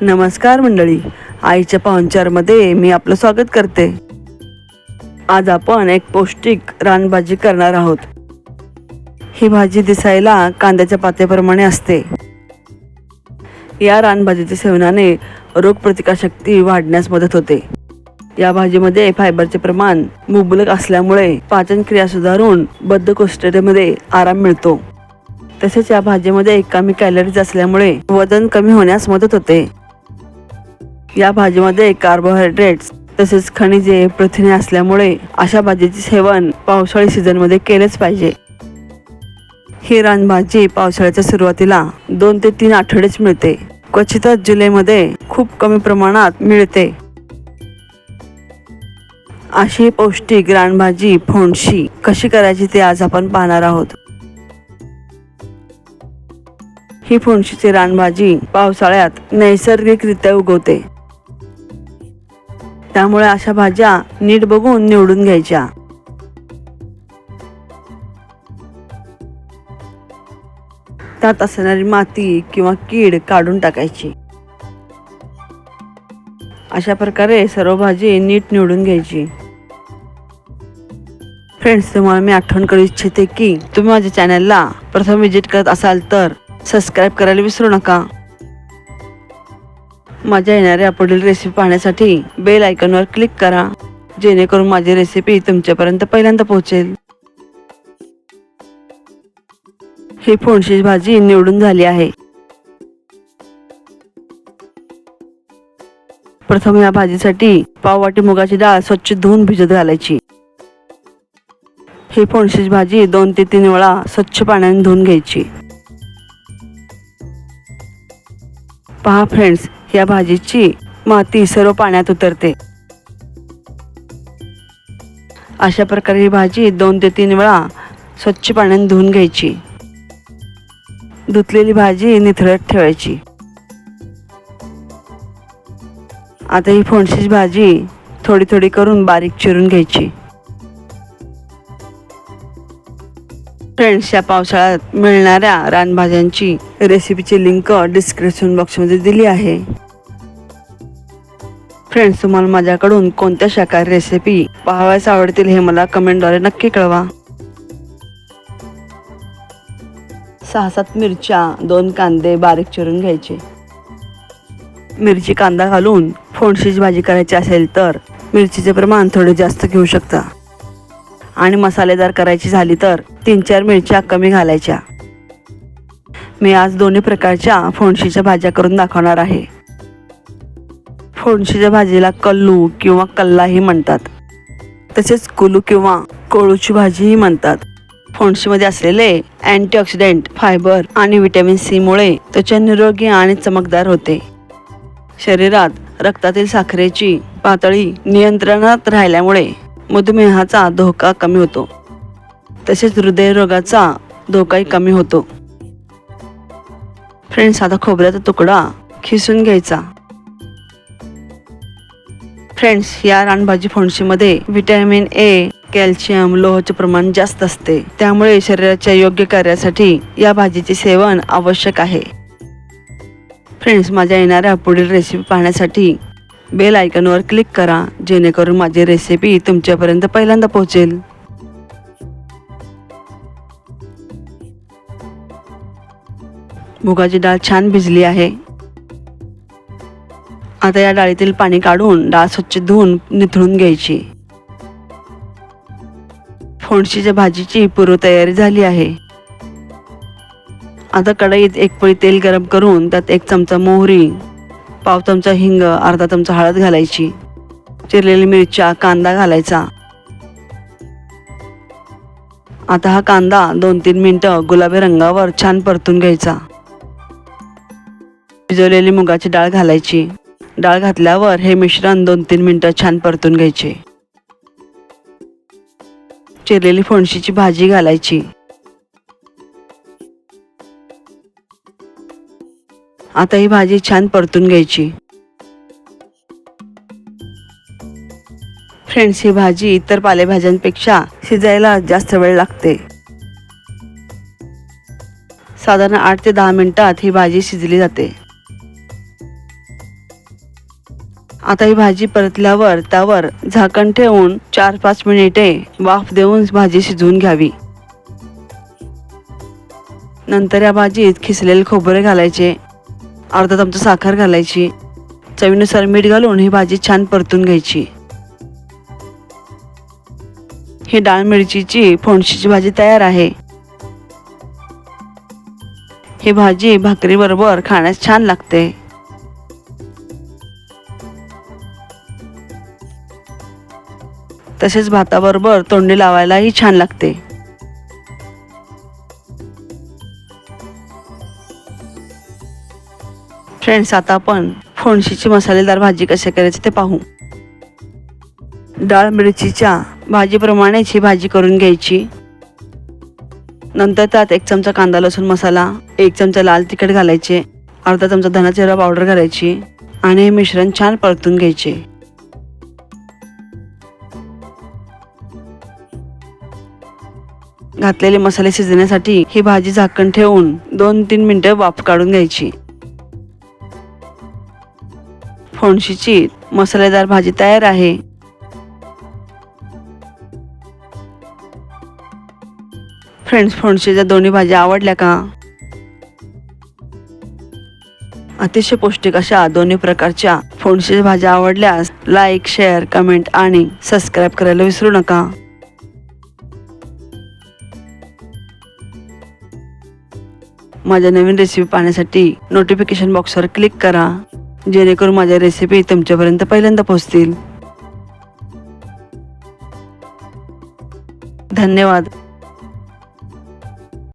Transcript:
नमस्कार मंडळी. आईच्या पाहुणचारमध्ये मी आपलं स्वागत करते. आज आपण एक पौष्टिक रानभाजी करणार आहोत. ही भाजी दिसायला कांद्याच्या पातेप्रमाणे असते. या रानभाजीच्या सेवनाने रोगप्रतिकारशक्ती वाढण्यास मदत होते. या भाजीमध्ये फायबरचे प्रमाण मुबलक असल्यामुळे पाचन क्रिया सुधारून बद्धकोष्ठतेमध्ये आराम मिळतो. तसेच या भाजीमध्ये एकामी कॅलरीज असल्यामुळे वजन कमी होण्यास मदत होते. या भाजीमध्ये कार्बोहायड्रेट्स तसेच खनिजे प्रथिने असल्यामुळे अशा भाजीचे सेवन पावसाळी सीझनमध्ये केलेच पाहिजे. ही रानभाजी पावसाळ्याच्या सुरुवातीला दोन ते तीन आठवडेच मिळते. क्वचितच जुलैमध्ये खूप कमी प्रमाणात मिळते. अशी पौष्टिक रानभाजी फोंडशी कशी करायची ते आज आपण पाहणार आहोत. ही फुणशीची रानभाजी पावसाळ्यात नैसर्गिकरित्या उगवते. त्यामुळे अशा भाज्या नीट बघून निवडून घ्यायच्या. त्यात असणारी माती किंवा कीड काढून टाकायची. अशा प्रकारे सर्व भाजी नीट निवडून घ्यायची. फ्रेंड्स तुम्हाला मी आठवण करू इच्छिते की तुम्ही माझ्या चॅनलला प्रथम व्हिजिट करत असाल तर सबस्क्राईब करायला विसरू नका. माझ्या येणाऱ्या पुढील रेसिपी पाहण्यासाठी बेल आयकॉनवर क्लिक करा. जेणेकरून माझी रेसिपी तुमच्यापर्यंत पहिल्यांदा पोहोचेल. ही फोणशी भाजी निवडून झाली आहे. प्रथम या भाजीसाठी पाववाटी मुगाची डाळ स्वच्छ धुवून भिजत घालायची. ही फोडशीची भाजी दोन ते तीन वेळा स्वच्छ पाण्याने धुवून घ्यायची. पहा फ्रेंड्स या भाजीची माती सर्व पाण्यात उतरते. अशा प्रकारे ही भाजी दोन ते तीन वेळा स्वच्छ पाण्याने धुवून घ्यायची. धुतलेली भाजी निथळत ठेवायची. आता ही फोणशीची भाजी थोडी थोडी करून बारीक चिरून घ्यायची. फ्रेंड्स या पावसाळ्यात मिळणाऱ्या रानभाज्यांची रेसिपीची लिंक डिस्क्रिप्शन बॉक्समध्ये दिली आहे. फ्रेंड्स तुम्हाला माझ्याकडून कोणत्या शाकाहारी रेसिपी पाहावयास आवडतील हे मला कमेंटद्वारे नक्की कळवा. सहा सात मिरच्या दोन कांदे बारीक चिरून घ्यायचे. मिरची कांदा घालून फोडशीची भाजी करायची असेल तर मिरचीचे प्रमाण थोडे जास्त घेऊ शकता. आणि मसालेदार करायची झाली तर तीन चार मिरच्या कमी घालायच्या. मी आज दोन्ही प्रकारच्या फोणशीच्या भाज्या करून दाखवणार आहे. फोणशीच्या भाजीला कल्लू किंवा कल्लाही म्हणतात. तसेच कुलू किंवा कोळूची भाजीही म्हणतात. फोणशीमध्ये असलेले अँटीऑक्सिडेंट फायबर आणि व्हिटॅमिन सीमुळे त्वचा निरोगी आणि चमकदार होते. शरीरात रक्तातील साखरेची पातळी नियंत्रणात राहिल्यामुळे मधुमेहाचा धोका कमी होतो. तसेच हृदयरोगाचा धोकाही कमी होतो. फ्रेंड्स आता खोबऱ्याचा तुकडा खिसून घ्यायचा. फ्रेंड्स या रानभाजी फोडशीमध्ये व्हिटॅमिन ए कॅल्शियम लोहचे प्रमाण जास्त असते. त्यामुळे शरीराच्या योग्य कार्यासाठी या भाजीचे सेवन आवश्यक आहे. फ्रेंड्स माझ्या येणाऱ्या पुढील रेसिपी पाहण्यासाठी बेल आयकॉनवर क्लिक करा जेणेकरून माझी रेसिपी तुमच्यापर्यंत पहिल्यांदा पोहोचेल. मुगाची डाळ छान भिजली आहे. आता या डाळीतील पाणी काढून डाळ स्वच्छ धुवून निथळून घ्यायची. फोडशीच्या भाजीची पूर्वतयारी झाली आहे. आता कढईत एक पळी तेल गरम करून त्यात एक चमचा मोहरी पाव चमचा हिंग अर्धा चमचा हळद घालायची. चिरलेली मिरच्या कांदा घालायचा. आता हा कांदा दोन तीन मिनटं गुलाबी रंगावर छान परतून घ्यायचा. भिजवलेली मुगाची डाळ घालायची. डाळ घातल्यावर हे मिश्रण दोन तीन मिनटं छान परतून घ्यायचे. चिरलेली फोणशीची भाजी घालायची. आता ही भाजी छान परतून घ्यायची. फ्रेंड्स ही भाजी इतर पालेभाज्यांपेक्षा शिजायला जास्त वेळ लागते. साधारण आठ ते दहा मिनिटात ही भाजी शिजली जाते. आता ही भाजी परतल्यावर त्यावर झाकण ठेवून चार पाच मिनिटे वाफ देऊन भाजी शिजवून घ्यावी. नंतर या भाजीत खिसलेले खोबरे घालायचे. अर्धा चमचा साखर घालायची. चवीनुसार मीठ घालून ही भाजी छान परतून घ्यायची. ही डाळ मिरचीची फोणशीची भाजी तयार आहे. ही भाजी भाकरीबरोबर खाण्यास छान लागते. तसेच भाताबरोबर तोंडी लावायलाही छान लागते. फ्रेंड्स आता आपण फोणशीची मसालेदार भाजी कशी करायची ते पाहू. डाळ मिरचीच्या भाजीप्रमाणेच ही भाजी करून घ्यायची. नंतर त्यात एक चमचा कांदा लसूण मसाला एक चमचा लाल तिखट घालायचे अर्धा चमचा धना जिरा पावडर घालायची आणि हे मिश्रण छान परतून घ्यायचे. घातलेले मसाले शिजण्यासाठी ही भाजी झाकण ठेवून दोन तीन मिनटं वाफ काढून घ्यायची. फोणशीची मसालेदार भाजी तयार आहे. फ्रेंड्स फोणशीच्या दोन्ही भाज्या आवडल्या का? अतिशय पौष्टिक अशा दोन्ही प्रकारच्या फोणशीच्या भाज्या आवडल्यास लाईक शेअर कमेंट आणि सबस्क्राईब करायला विसरू नका. माझ्या नवीन रेसिपी पाहण्यासाठी नोटिफिकेशन बॉक्सवर क्लिक करा. जेणेकरून माझ्या रेसिपी तुमच्यापर्यंत पहिल्यांदा पोहोचतील. धन्यवाद.